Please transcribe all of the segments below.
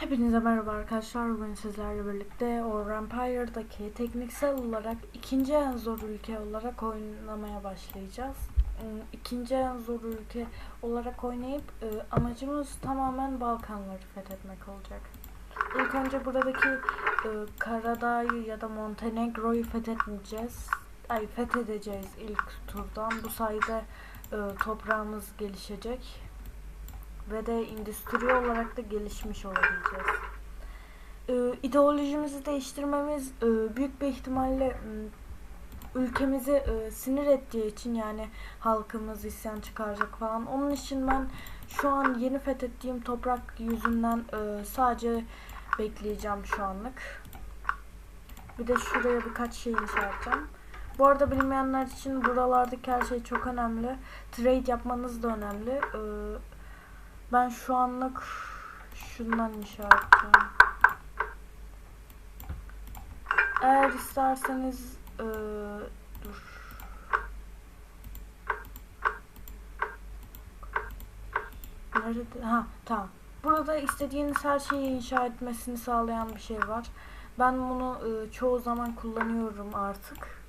Hepinize merhaba arkadaşlar. Bugün sizlerle birlikte War Empire'daki tekniksel olarak ikinci en zor ülke olarak oynamaya başlayacağız. Ee, İkinci en zor ülke olarak oynayıp e, amacımız tamamen Balkanları fethetmek olacak. İlk önce buradaki e, Karadağ'ı ya da Montenegro'yu fethetmeyeceğiz. Ay fethedeceğiz ilk turdan. Bu sayede e, toprağımız gelişecek ve de endüstri olarak da gelişmiş olabileceğiz. Ee, ideolojimizi değiştirmemiz e, büyük bir ihtimalle ülkemizi e, sinir ettiği için yani halkımız isyan çıkaracak falan. Onun için ben şu an yeni fethettiğim toprak yüzünden e, sadece bekleyeceğim şu anlık. Bir de şuraya birkaç şey inşa edeceğim. Bu arada bilmeyenler için buralardaki her şey çok önemli. Trade yapmanız da önemli. Ee, ben şu anlık şundan inşa. Eğer isterseniz eee, dur. Nerede? Ha tamam. Burada istediğiniz her şeyi inşa etmesini sağlayan bir şey var. Ben bunu eee, çoğu zaman kullanıyorum artık.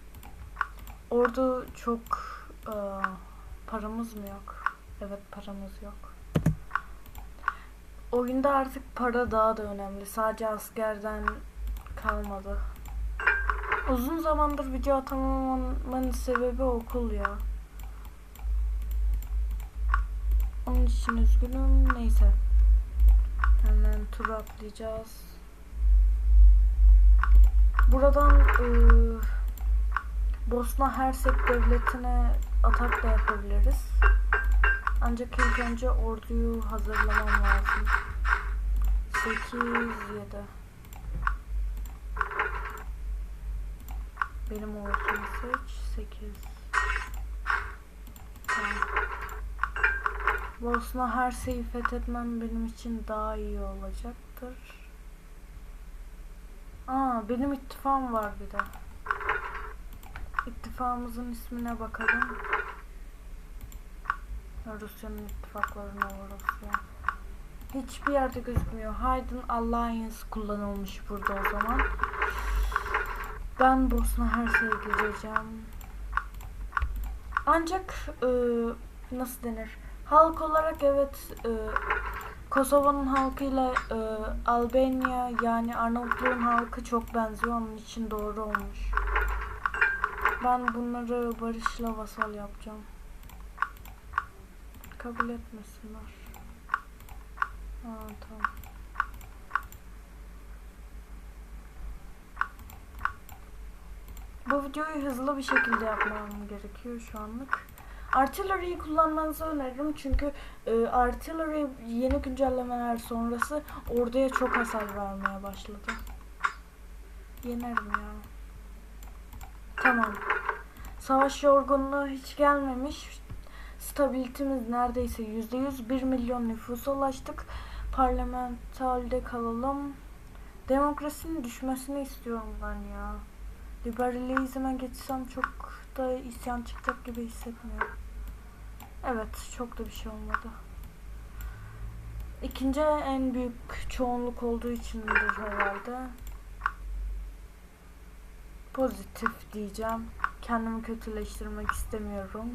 Orada çok eee, paramız mı yok? Evet paramız yok. Oyunda artık para daha da önemli. Sadece askerden kalmadı. Uzun zamandır video atamamamın sebebi okul ya. Onun için üzgünüm. Neyse. Hemen tur atlayacağız. Buradan eee, Bosna Hersek devletine atak da yapabiliriz. Ancak ilk önce orduyu hazırlamam lazım. 8 7 Benim ordumu seç 8 Tamam. Bosna Hersey'i fethetmem benim için daha iyi olacaktır. Aa benim ittifam var bir de. İttifamımızın ismine bakalım. Rusya'nın ittifaklarına Rusya. Hiçbir yerde gözükmüyor. Haydn Alliance kullanılmış burada o zaman. Ben Bosna Hersey'e gireceğim. Ancak e, nasıl denir? Halk olarak evet e, Kosova'nın halkıyla e, Albanya yani Arnavutluğun halkı çok benziyor. Onun için doğru olmuş. Ben bunları barışla vasal yapacağım kabul etmesinler. Aa tamam. Bu videoyu hızlı bir şekilde yapmam gerekiyor şu anlık. Artillery'yi kullanmanızı öneririm çünkü e, artillery yeni güncellemeler sonrası orduya çok hasar vermeye başladı. Yenerim ya. Tamam. Savaş yorgunluğu hiç gelmemiş. Stabilitemiz neredeyse %100. 1 milyon nüfusa ulaştık. Parlamentalde kalalım. Demokrasinin düşmesini istiyorum ben ya. Liberalizme geçsem çok da isyan çıkacak gibi hissetmiyorum. Evet, çok da bir şey olmadı. İkinci en büyük çoğunluk olduğu içindir herhalde. Pozitif diyeceğim. Kendimi kötüleştirmek istemiyorum.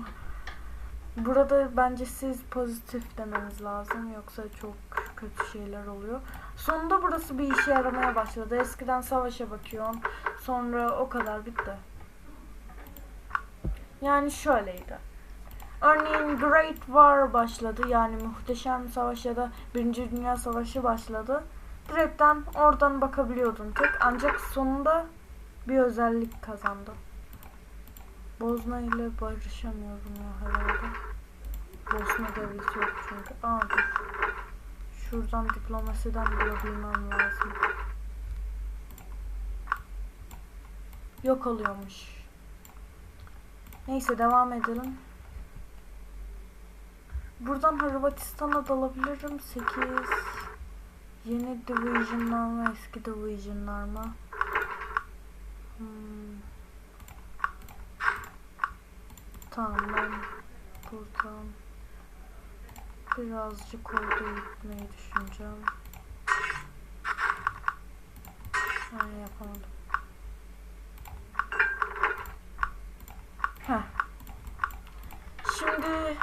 Burada bence siz pozitif demeniz lazım yoksa çok kötü şeyler oluyor. Sonunda burası bir işe yaramaya başladı. Eskiden savaşa bakıyorsun. Sonra o kadar bitti. Yani şöyleydi. Örneğin Great War başladı. Yani muhteşem savaş ya da Birinci Dünya Savaşı başladı. Direkten oradan bakabiliyordun tek. Ancak sonunda bir özellik kazandı. Bosna ile barışamıyorum ya herhalde. Bosna devleti yok çünkü. Aa dur. Şuradan diplomasiden bulabilmem lazım. Yok oluyormuş. Neyse devam edelim. Buradan Hırvatistan'a dalabilirim. 8 Yeni divisionlar mı eski divisionlar mı? Hmm. Tamam ben buradan birazcık orada gitmeyi düşüneceğim. Öyle yapamadım. Heh. Şimdi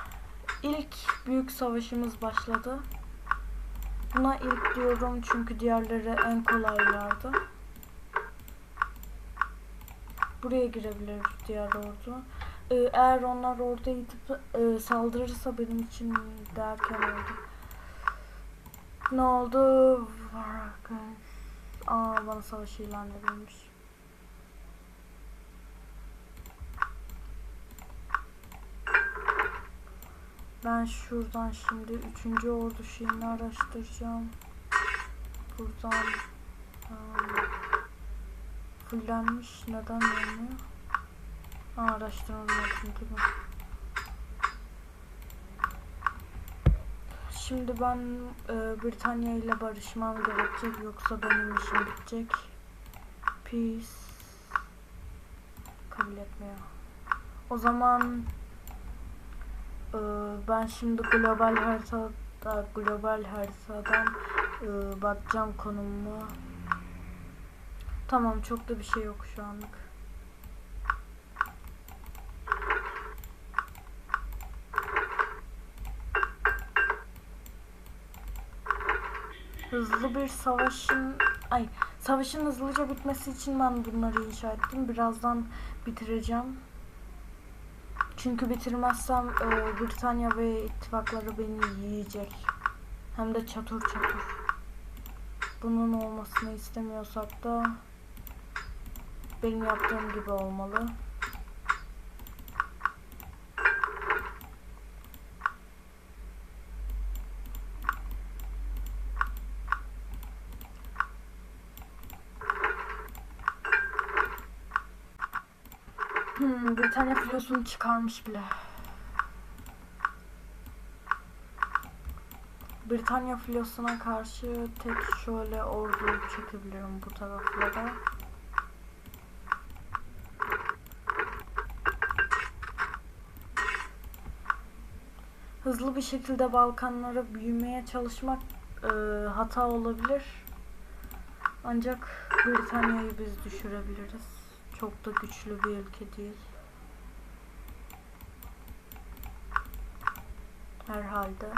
ilk büyük savaşımız başladı. Buna ilk diyorum çünkü diğerleri en kolaylardı. Buraya girebilir diğer ordu. Ee, eğer onlar orada gidip e, saldırırsa benim için derken oldu. Ne oldu? Aa bana savaş ilan edilmiş. Ben şuradan şimdi üçüncü ordu şeyini araştıracağım. Buradan fullenmiş neden yanıyor? Aa, araştırılmadım gibi. Şimdi ben e, Britanya ile barışmam gerekecek yoksa benim işim bitecek. Peace kabul etmiyor. O zaman e, ben şimdi global haritada global haritadan e, bakacağım konumuma. Tamam çok da bir şey yok şu anlık. Hızlı bir savaşın ay savaşın hızlıca bitmesi için ben bunları inşa ettim. Birazdan bitireceğim. Çünkü bitirmezsem e, Britanya ve ittifakları beni yiyecek. Hem de çatır çatır. Bunun olmasını istemiyorsak da benim yaptığım gibi olmalı. Hmm, Britanya filosunu çıkarmış bile. Britanya filosuna karşı tek şöyle ordu çekebilirim bu taraflara. Hızlı bir şekilde Balkanlara büyümeye çalışmak e, hata olabilir. Ancak Britanya'yı biz düşürebiliriz. Çok da güçlü bir ülke değil. Herhalde.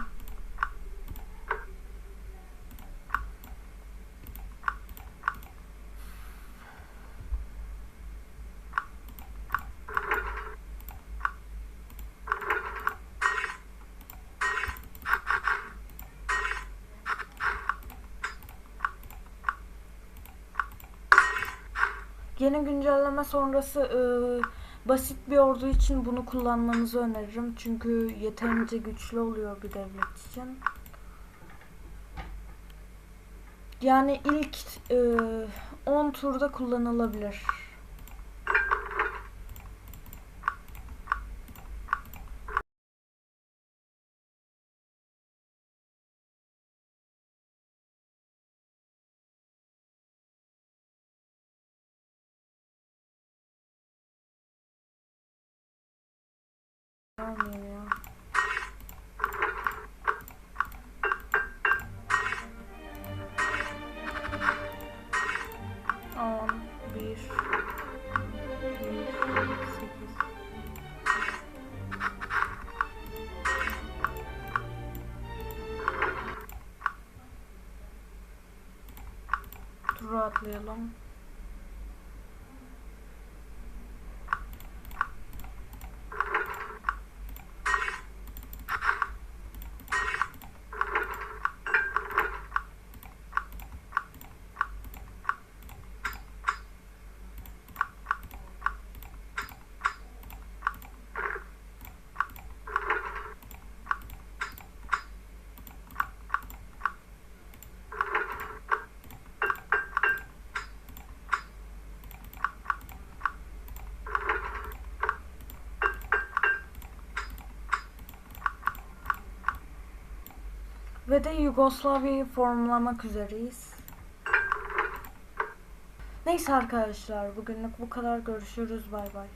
Yeni güncelleme sonrası e, basit bir ordu için bunu kullanmanızı öneririm. Çünkü yeterince güçlü oluyor bir devlet için. Yani ilk e, 10 turda kullanılabilir. On, bir, bir, sekiz. Turu atlayalım. Ve de Yugoslavya'yı formlamak üzereyiz. Neyse arkadaşlar bugünlük bu kadar görüşürüz bay bay.